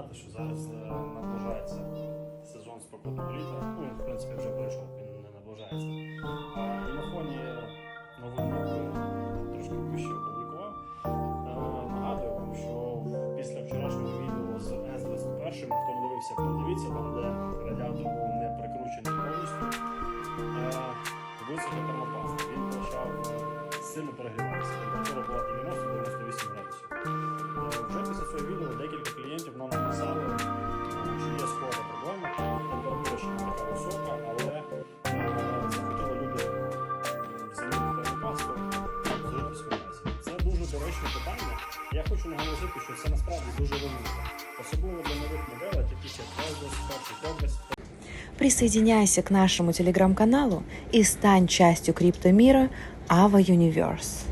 нагадати, що зараз е, наближається сезон спортивного літа. Ну, він, в принципі, вже пройшов, він не наближається. А, І на фоні новин, трошки вище опублікував, е, нагадую вам, що після вчорашнього відео з С-21, хто не дивився, подивіться, там, де радіатор був не прикручений повністю. е, Висока термопаста. Він почав е, сильно перегріватися. Температура була 90-98 доречне питання. Я хочу наголосити, що це насправді дуже важливо. Особливо для нових моделей, таких як Progress, перший Progress, Присоединяйся к нашему телеграм-каналу и стань частью криптомира Ava Universe.